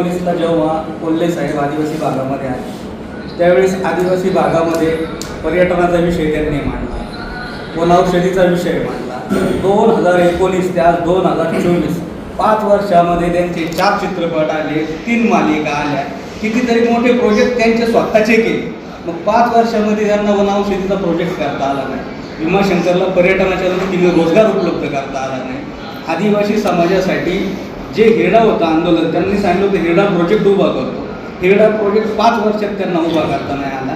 एकोणीसला जेव्हा कोल्हे साहेब आदिवासी भागामध्ये आले त्यावेळेस आदिवासी भागामध्ये पर्यटनाचा विषय त्यांनी मांडला. वनौषधीचा विषय मांडला. दोन हजार एकोणीस ते आज दोन हजार चोवीस पाच वर्षामध्ये त्यांचे चार चित्रपट आले तीन मालिका आल्या. कितीतरी मोठे प्रोजेक्ट त्यांचे स्वतःचे केले. मग पाच वर्षामध्ये त्यांना वनौषधीचा प्रोजेक्ट करता आला नाही. भीमाशंकरला पर्यटनाच्या दृष्टीने रोजगार उपलब्ध करता आला नाही. आदिवासी समाजासाठी जे हिरडा होता आंदोलन त्यांनी सांगितलं होतं हिरडा प्रोजेक्ट उभा करतो. हिरडा प्रोजेक्ट पाच वर्षात त्यांना उभा करता नाही आला.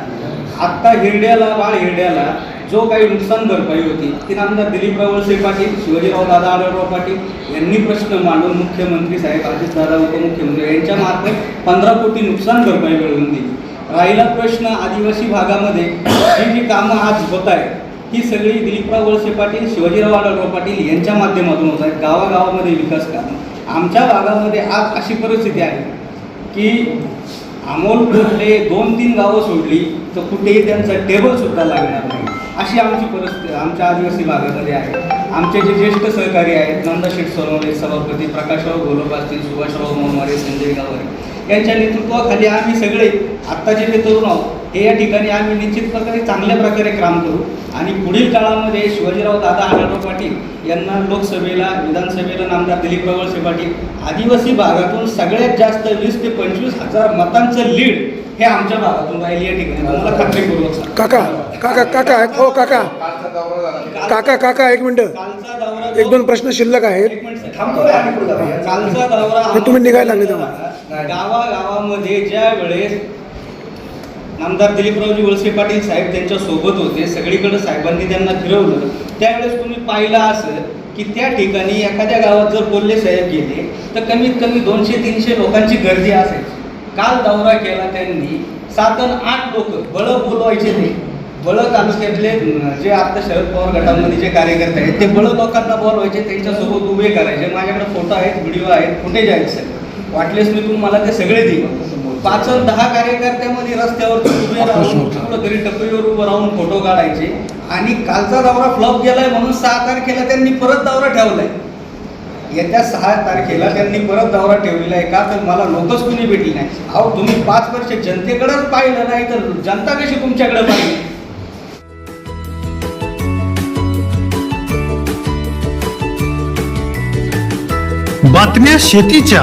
आत्ता हिरड्याला बाळ हिरड्याला जो काही नुकसान भरपाई होती ती आमदार दिलीप रावळसे पाटील शिवाजीराव दादा आढळराव पाटील यांनी प्रश्न मांडून मुख्यमंत्री साहेब अजितदादा उपमुख्यमंत्री यांच्या मार्फत पंधरा कोटी नुकसान भरपाई मिळवून दिली. राहिला प्रश्न आदिवासी भागामध्ये जी जी कामं आज होत आहेत ही सगळी दिलीपराव वळसे पाटील शिवाजीराव आढळराव पाटील यांच्या माध्यमातून होत आहेत. गावागावामध्ये विकास कामं. आमच्या भागामध्ये आज अशी परिस्थिती आहे की अमोल कुठले दोन तीन गावं सोडली तर कुठेही त्यांचा टेबलसुद्धा लागणार नाही. अशी आमची परिस्थिती आमच्या आदिवासी भागामध्ये आहे. आमचे जे ज्येष्ठ सहकारी आहेत नंदा शेठ सोनवणे सभापती प्रकाशराव गोलोब असतील सुभाषराव मोनवारे संजय गावरे यांच्या नेतृत्वाखाली आम्ही सगळे आत्ताचे जे तरुण आहोत हे या ठिकाणी आम्ही निश्चित प्रकारे चांगल्या प्रकारे काम करू आणि पुढील काळामध्ये शिवाजीराव दादा आढळराव पाटील यांना लोकसभेला विधानसभेला नामदार दिलीप वळसे पाटील आदिवासी भागातून सगळ्यात जास्त वीस ते पंचवीस हजार मतांचं लीड हे आमच्या भागातून राहील या ठिकाणी तुम्हाला खात्रीपूर्वक. काका काका काका हो काका काका काका एक मिनिट एक दोन प्रश्न शिल्लक आहेत. कालचा दौरा तुम्ही निघायला लागले तेव्हा. गावागावामध्ये ज्या वेळेस नामदार दिलीपरावजी वळसे पाटील साहेब त्यांच्यासोबत होते. सगळीकडे साहेबांनी त्यांना फिरवलं. त्यावेळेस तुम्ही पाहिलं असं की त्या ठिकाणी एखाद्या गावात जर कोल्हे साहेब गेले तर कमीत कमी दोनशे तीनशे लोकांची गर्दी असायची. काल दौरा केला त्यांनी. सात आठ लोक बळ बोलवायचे ते. बळ तालुक्यातले जे आता शरद पवार गटामध्ये जे कार्यकर्ते आहेत ते बळ लोकांना बोलवायचे त्यांच्यासोबत उभे करायचे. माझ्याकडे फोटो आहेत व्हिडिओ आहेत फुटेज आहेत सगळे. वाटलेस मी तुम्हाला ते सगळे देईन. पाच दहा कार्यकर्त्यामध्ये रस्त्यावर उभे राहून कुठं तरी टपरीवर उभं राहून फोटो काढायचे. आणि कालचा दौरा फ्लॉप गेलाय म्हणून सहा तारखेला त्यांनी परत दौरा ठेवलाय. येत्या सहा तारखेला त्यांनी परत दौरा ठेवलेला आहे का? तर मला लोकच कुणी भेटली नाही. अहो तुम्ही पाच वर्ष जनतेकडेच पाहिलं नाही तर जनता कशी तुमच्याकडे पाहिली? बातम्या शेतीच्या.